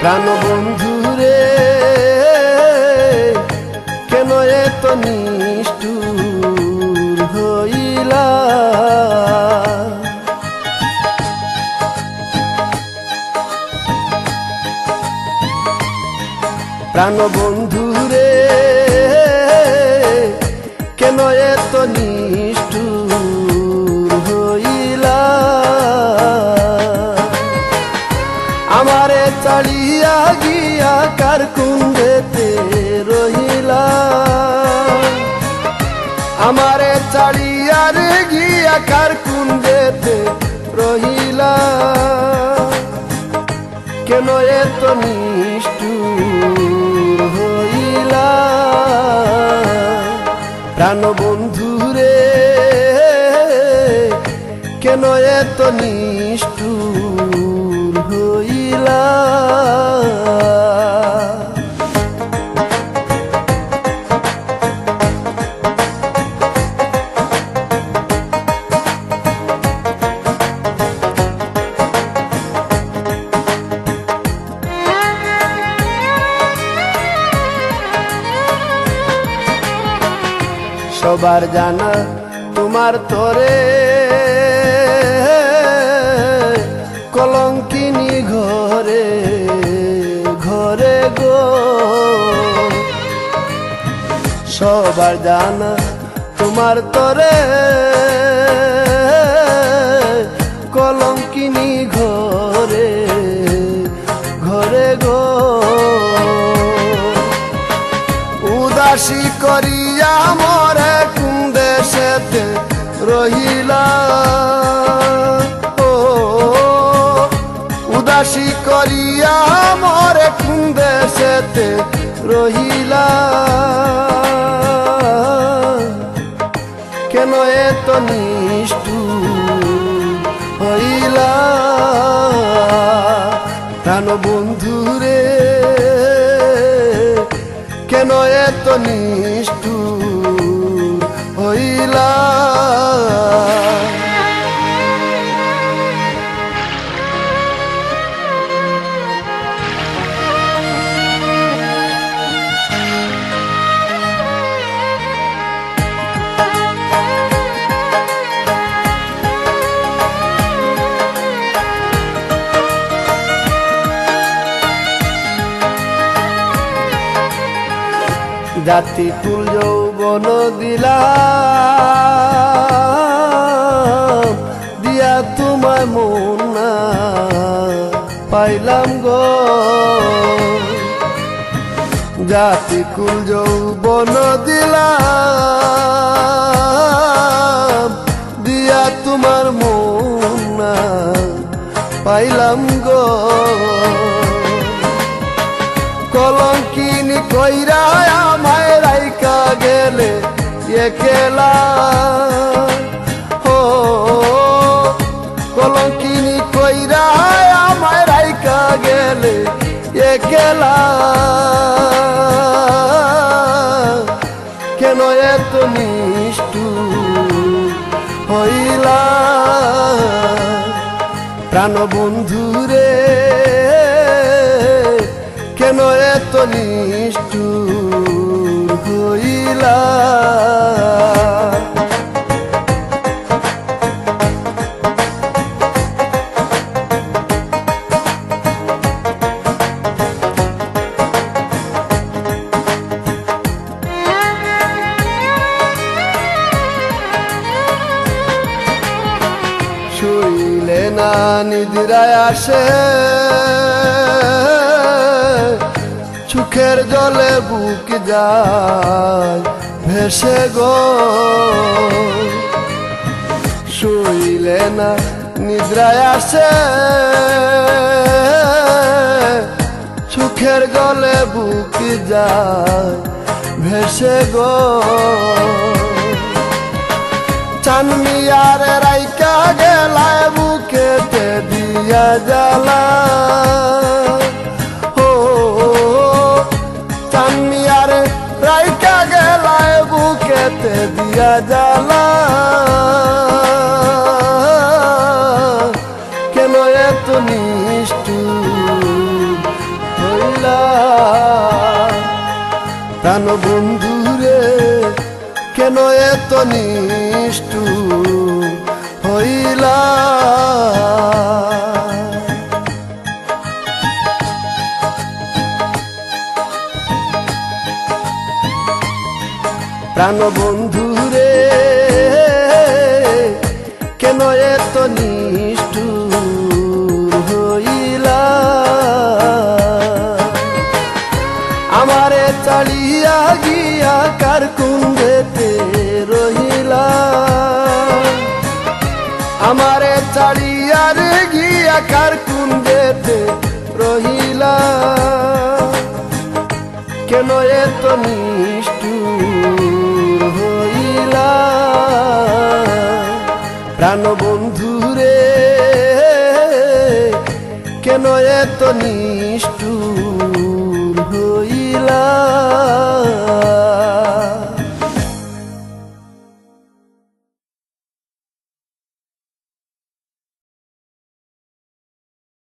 প্রাণ বন্ধু রে কেন এত নিষ্ঠুর হইলা? প্রাণ বন্ধু রে কেন এত আমারে চালিয়া রে গিয়া কার কুণ্ডেতে রহিলা? কেন এত নিষ্ঠুর হইলা? প্রাণ বন্ধুরে কেন এত নিষ্ঠুর সবার জানা তোমার তরে। কলঙ্কিনী ঘরে ঘরে গো। সবার জানা তোমার তোরে। রহিলা ও করিয়া মরে কুন্দে সেতে রহিলা। কেন এত নিষ্ঠু হইলা? প্রাণ বন্ধু রে কেন এত নিষ্ঠু জাতি কুল যৌবন দিলা দিয়া তোমার মন না পাইলাম গো। জাতি কুল যৌবন দিলা একেলা। ও কলঙ্কিনি কইরা আমায় রাইকা গেলে একেলা। কেন এত নিষ্ঠু হইলা? প্রাণ বন্ধু রে, কেন এত নিষ্ঠুর হইলা? না নিদ্রায় আসে। সুখের জলে বুক যায়, ভেসে গো। শুইলে না নিদ্রায় আসে। সুখের গলে বুক যায়, ভেসে গো। চানমিয়ার রাইকা গেলায় দিয়া জ্বালা ও চান্নিয়ার রাইকা গেলায় বুকেতে দিয়া জ্বালা। কেন এত নিষ্ঠুর হইলা? তান বন্ধুরে কেন এত নিষ্ঠ প্রাণ বন্ধুরে কেন এত নিষ্ঠুর হইলা? আমারে চালিয়া গিয়া কার কুন্দেতে রহিলা? আমারে চালিয়া রে গিয়া কার কুন্দেতে রহিলা? কেন এত নিষ্ঠুর প্রাণ বন্ধুরে কেন এত নিষ্ঠুর?